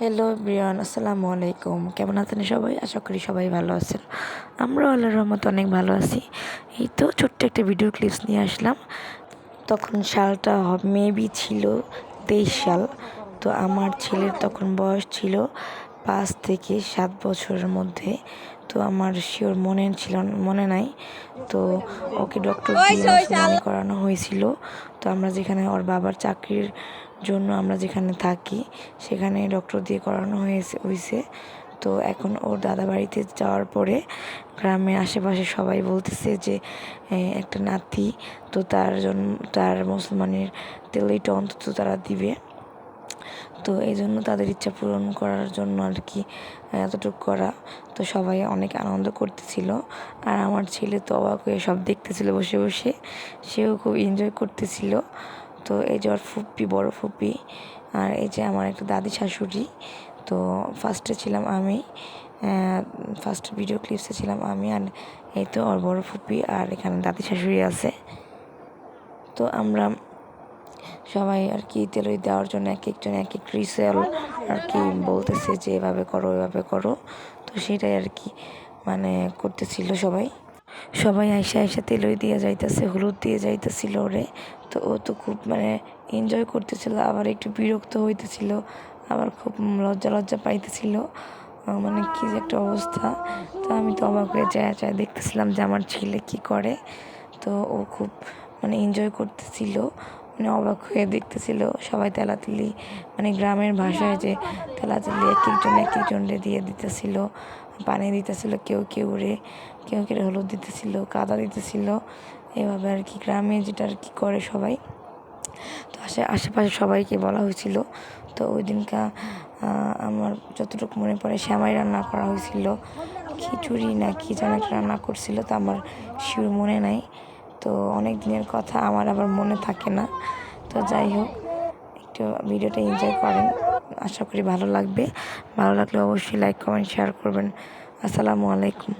Hello Brian আসসালামু আলাইকুম। কেমন আছেন সবাই? আশা করি সবাই ভালো আছেন। আমরাও আল্লাহর রহমত অনেক ভালো আছি। এই তো ছোট্ট একটা ভিডিও ক্লিপস নিয়ে আসলাম। তখন সালটা মেবি ছিল তেইশ সাল। তো আমার ছেলের তখন বয়স ছিল পাঁচ থেকে সাত বছরের মধ্যে তো আমার শিওর মনে ছিল মনে নাই। তো ওকে ডক্টর দিয়ে করানো হয়েছিল। তো আমরা যেখানে ওর বাবার চাকরির জন্য আমরা যেখানে থাকি সেখানে ডক্টর দিয়ে করানো হয়েছে হয়েছে। তো এখন ওর দাদা বাড়িতে যাওয়ার পরে গ্রামের আশেপাশে সবাই বলতেছে যে একটা নাতি তো তার জন্য তার মুসলমানের তেলইটা অন্তত তারা দিবে। তো এই জন্য তাদের ইচ্ছা পূরণ করার জন্য আর কি এতটুকু করা। তো সবাই অনেক আনন্দ করতেছিল। আর আমার ছেলে তো অবাক হয়ে সব দেখতেছিল বসে বসে। সেও খুব এনজয় করতেছিল। তো এই যে ওর ফুপ্পি বড় ফুপ্পি আর এই যে আমার একটা দাদি শাশুড়ি, তো ফার্স্টে ছিলাম আমি ফার্স্ট ভিডিও ক্লিপসে ছিলাম আমি, আর এই তো ওর বড় ফুপ্পি আর এখানে দাদি শাশুড়ি আছে। তো আমরা সবাই আর কি তেলই দেওয়ার জন্য এক একজন এক এক রিসেল আর কি বলতেছে যে এভাবে করো এভাবে করো। তো সেটাই আর কি মানে করতেছিল সবাই। সবাই আইসা আইসা তেলই দিয়ে যাইতেছে, হলুদ দিয়ে যাইতেছিল ওরে। তো ও তো খুব মানে এনজয় করতেছিল, আবার একটু বিরক্ত হইতেছিল, আবার খুব লজ্জা লজ্জা পাইতেছিল। মানে কী যে একটা অবস্থা। তো আমি তো অবাক হয়ে যায় যায় দেখতেছিলাম যে আমার ছেলে কী করে। তো ও খুব মানে এনজয় করতেছিল। মানে অবাক হয়ে দেখতেছিল সবাই তেলাতুলি মানে গ্রামের ভাষায় যে তেলাতুলি এক একজন এক একজনরে দিয়ে দিতেছিল, পানি দিতেছিল, কেউ কেউ রে, কেউ কেউ হলুদ দিতেছিল, কাদা দিতেছিল, এভাবে আর কি গ্রামে যেটা আর কি করে সবাই। তো আশে আশেপাশে সবাইকে বলা হয়েছিল। তো ওই দিনকা আমার যতটুকু মনে পড়ে শ্যামাই রান্না করা হয়েছিল। খিচুড়ি না কি যেন একটা রান্না করছিল, তো আমার শিওর মনে নাই। তো অনেক দিনের কথা, আমার আবার মনে থাকে না। তো যাই হোক, একটু ভিডিওটা এনজয় করেন। আশা করি ভালো লাগবে। ভালো লাগলে অবশ্যই লাইক কমেন্ট শেয়ার করবেন। আসসালামু আলাইকুম।